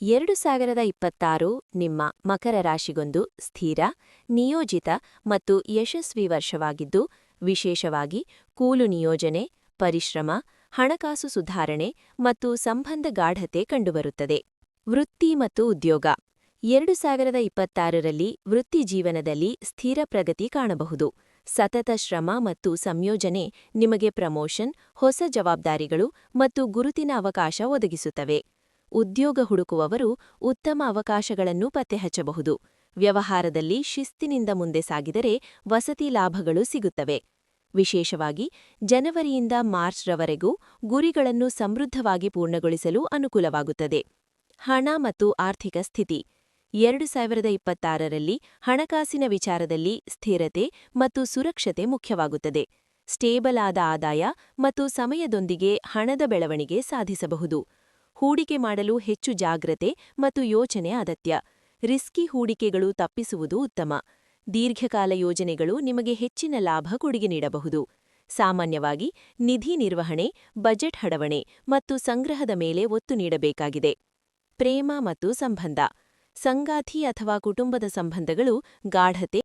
ಎರಡು ಸಾವಿರದ ಇಪ್ಪತ್ತಾರು ನಿಮ್ಮ ಮಕರ ರಾಶಿಗೊಂದು ಸ್ಥಿರ, ನಿಯೋಜಿತ ಮತ್ತು ಯಶಸ್ವಿ ವರ್ಷವಾಗಿದ್ದು, ವಿಶೇಷವಾಗಿ ಕೂಲು ನಿಯೋಜನೆ, ಪರಿಶ್ರಮ, ಹಣಕಾಸು ಸುಧಾರಣೆ ಮತ್ತು ಸಂಬಂಧ ಗಾಢತೆ ಕಂಡುಬರುತ್ತದೆ. ವೃತ್ತಿ ಮತ್ತು ಉದ್ಯೋಗ. ಎರಡು ಸಾವಿರದ ಇಪ್ಪತ್ತಾರರಲ್ಲಿ ವೃತ್ತಿ ಜೀವನದಲ್ಲಿ ಸ್ಥಿರ ಪ್ರಗತಿ ಕಾಣಬಹುದು. ಸತತ ಶ್ರಮ ಮತ್ತು ಸಂಯೋಜನೆ ನಿಮಗೆ ಪ್ರಮೋಷನ್, ಹೊಸ ಜವಾಬ್ದಾರಿಗಳು ಮತ್ತು ಗುರುತಿನ ಅವಕಾಶ ಒದಗಿಸುತ್ತವೆ. ಉದ್ಯೋಗ ಹುಡುಕುವವರು ಉತ್ತಮ ಅವಕಾಶಗಳನ್ನು ಪತ್ತೆಹಚ್ಚಬಹುದು. ವ್ಯವಹಾರದಲ್ಲಿ ಶಿಸ್ತಿನಿಂದ ಮುಂದೆ ಸಾಗಿದರೆ ವಸತಿ ಲಾಭಗಳು ಸಿಗುತ್ತವೆ. ವಿಶೇಷವಾಗಿ ಜನವರಿಯಿಂದ ಮಾರ್ಚ್ರವರೆಗೂ ಗುರಿಗಳನ್ನು ಸಮೃದ್ಧವಾಗಿ ಪೂರ್ಣಗೊಳಿಸಲು ಅನುಕೂಲವಾಗುತ್ತದೆ. ಹಣ ಮತ್ತು ಆರ್ಥಿಕ ಸ್ಥಿತಿ. ಎರಡು ಸಾವಿರದ ಇಪ್ಪತ್ತಾರರಲ್ಲಿ ಹಣಕಾಸಿನ ವಿಚಾರದಲ್ಲಿ ಸ್ಥಿರತೆ ಮತ್ತು ಸುರಕ್ಷತೆ ಮುಖ್ಯವಾಗುತ್ತದೆ. ಸ್ಟೇಬಲ್ ಆದ ಆದಾಯ ಮತ್ತು ಸಮಯದೊಂದಿಗೆ ಹಣದ ಬೆಳವಣಿಗೆ ಸಾಧಿಸಬಹುದು. ಹೂಡಿಕೆ ಮಾಡಲು ಹೆಚ್ಚು ಜಾಗ್ರತೆ ಮತ್ತು ಯೋಚನೆ ಅಗತ್ಯ. ರಿಸ್ಕಿ ಹೂಡಿಕೆಗಳು ತಪ್ಪಿಸುವುದು ಉತ್ತಮ. ದೀರ್ಘಕಾಲ ಯೋಜನೆಗಳು ನಿಮಗೆ ಹೆಚ್ಚಿನ ಲಾಭ ಕೊಡುಗೆ ನೀಡಬಹುದು. ಸಾಮಾನ್ಯವಾಗಿ, ನಿಧಿ ನಿರ್ವಹಣೆ, ಬಜೆಟ್ ಹಡವಣೆ ಮತ್ತು ಸಂಗ್ರಹದ ಮೇಲೆ ಒತ್ತು ನೀಡಬೇಕಾಗಿದೆ. ಪ್ರೇಮ ಮತ್ತು ಸಂಬಂಧ. ಸಂಗಾತಿ ಅಥವಾ ಕುಟುಂಬದ ಸಂಬಂಧಗಳು ಗಾಢತೆ